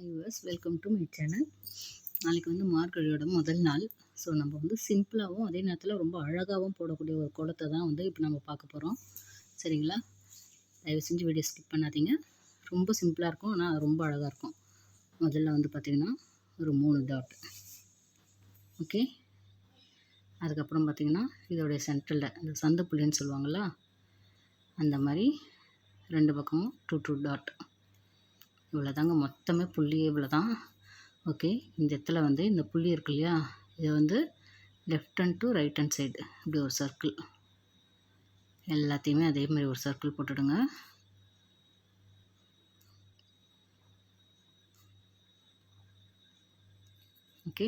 Hi US welcome to my channel நாளைக்கு வந்து மார்கழியோட முதல் நாள். ஸோ நம்ம வந்து சிம்பிளாகவும் அதே நேரத்தில் ரொம்ப அழகாகவும் போடக்கூடிய ஒரு குளத்தை தான் வந்து இப்போ நம்ம பார்க்க போகிறோம் சரிங்களா? தயவு செஞ்சு வீடியோ ஸ்கிப் பண்ணாதீங்க. ரொம்ப சிம்பிளாக இருக்கும் ஆனால் ரொம்ப அழகாக இருக்கும். முதல்ல வந்து பார்த்திங்கன்னா ஒரு மூணு டாட் ஓகே அதுக்கப்புறம் பார்த்திங்கன்னா இதோடைய சென்டரில் இந்த சந்த புள்ளின்னு சொல்லுவாங்களா அந்த மாதிரி ரெண்டு பக்கமும் டூ டூ டாட் இவ்வளோ தாங்க மொத்தமே புள்ளி இவ்வளோ தான் ஓகே இந்த இடத்துல வந்து இந்த புள்ளி இருக்கு இல்லையா இதை வந்து left hand to right hand side இப்படி ஒரு சர்க்கிள் எல்லாத்தையுமே அதே மாதிரி ஒரு சர்க்கிள் போட்டுடுங்க. ஓகே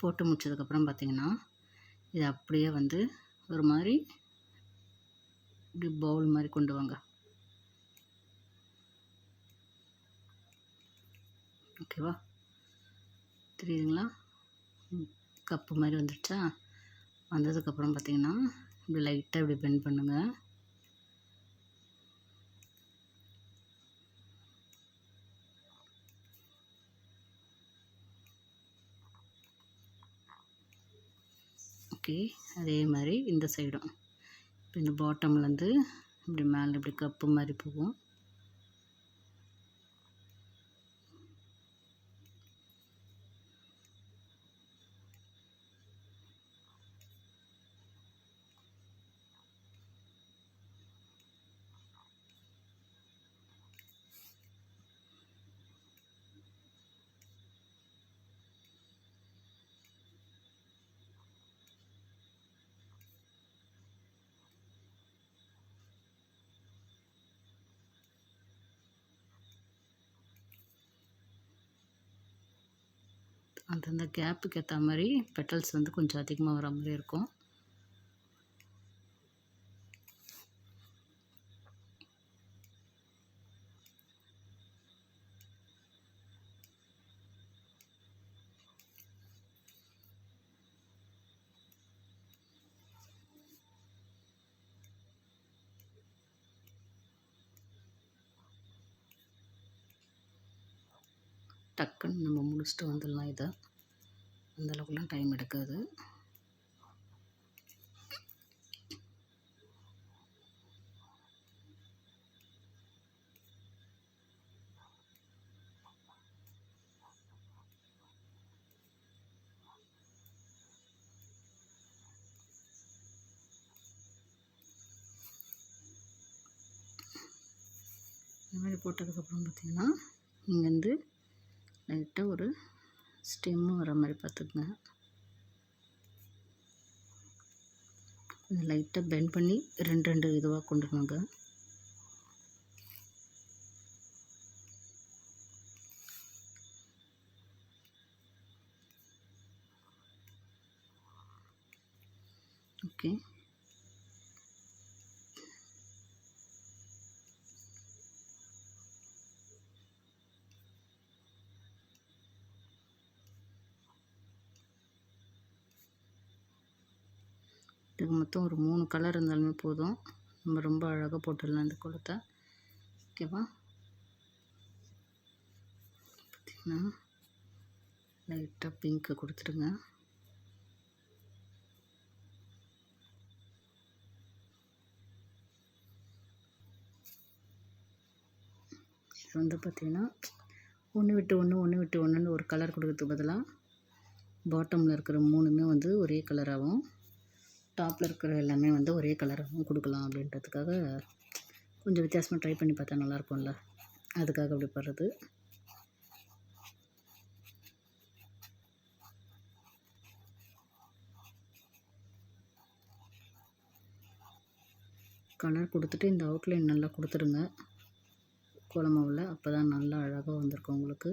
போட்டு முடிச்சதுக்கப்புறம் பார்த்தீங்கன்னா இது அப்படியே வந்து ஒரு மாதிரி இப்படி பவுல் மாதிரி கொண்டு வாங்க. ஓகேவா? தெரியுதுங்களா? கப்பு மாதிரி வந்துடுச்சா வந்ததுக்கப்புறம் பார்த்தீங்கன்னா இப்படி லைட்டாக இப்படி பெண்ட் பண்ணுங்கள் ஓகே அதே மாதிரி இந்த சைடும் இப்போ இந்த பாட்டம்லேருந்து இப்படி மேலே இப்படி கப்பு மாதிரி போகும். அந்தந்த கேப்புக்கு ஏற்ற மாதிரி பெட்டல்ஸ் வந்து கொஞ்சம் அதிகமாக வர மாதிரி இருக்கும். டக்குன்னு நம்ம முடிச்சுட்டு வந்துடலாம் இதை. அந்தளவுக்குலாம் டைம் எடுக்காது. இந்த மாதிரி போட்டதுக்கப்புறம் பார்த்திங்கன்னா இங்கேருந்து லைட்டாக ஒரு ஸ்டெம்மும் வர மாதிரி பார்த்துக்குங்க. லைட்டாக பெண்ட் பண்ணி ரெண்டு ரெண்டு இதுவாக கொண்டுக்கணுங்க ஓகே இதுக்கு மொத்தம் ஒரு மூணு கலர் இருந்தாலுமே போதும். நம்ம ரொம்ப அழகாக போட்டுடலாம் இந்த குளத்தை. ஓகேவா பார்த்திங்கன்னா லைட்டாக பிங்க்கு கொடுத்துடுங்க. இது வந்து பார்த்திங்கன்னா ஒன்று விட்டு ஒன்று ஒன்று விட்டு ஒன்றுன்னு ஒரு கலர் கொடுக்கறதுக்கு பதிலாக பாட்டமில் இருக்கிற மூணுமே வந்து ஒரே கலராகவும் டாப்பில் இருக்கிற எல்லாமே வந்து ஒரே கலராகவும் கொடுக்கலாம் அப்படின்றதுக்காக கொஞ்சம் வித்தியாசமாக ட்ரை பண்ணி பார்த்தா நல்லாயிருக்கும்ல அதுக்காக அப்படி படுறது கலர் கொடுத்துட்டு இந்த அவுட்லைன் நல்லா கொடுத்துருங்க கோலமாவில் அப்போ தான் நல்லா அழகாக வந்திருக்கும் உங்களுக்கு.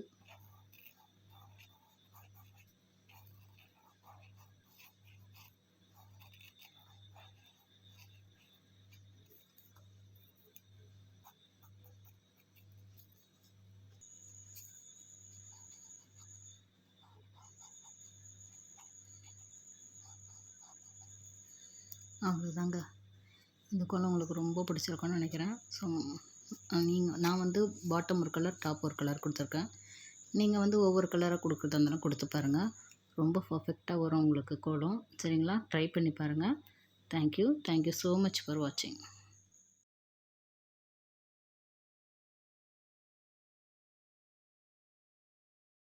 அவ்வளோதாங்க. இந்த கோலம் உங்களுக்கு ரொம்ப பிடிச்சிருக்கும்னு நினைக்கிறேன். ஸோ நீங்கள் நான் வந்து பாட்டம் ஒரு கலர் டாப் ஒரு கலர் கொடுத்துருக்கேன். நீங்கள் வந்து ஒவ்வொரு கலராக கொடுக்குறதா இருந்தாலும் கொடுத்து பாருங்கள் ரொம்ப பர்ஃபெக்டாக வரும் உங்களுக்கு கோலம். சரிங்களா? ட்ரை பண்ணி பாருங்கள் thank you thank you so much for வாட்சிங்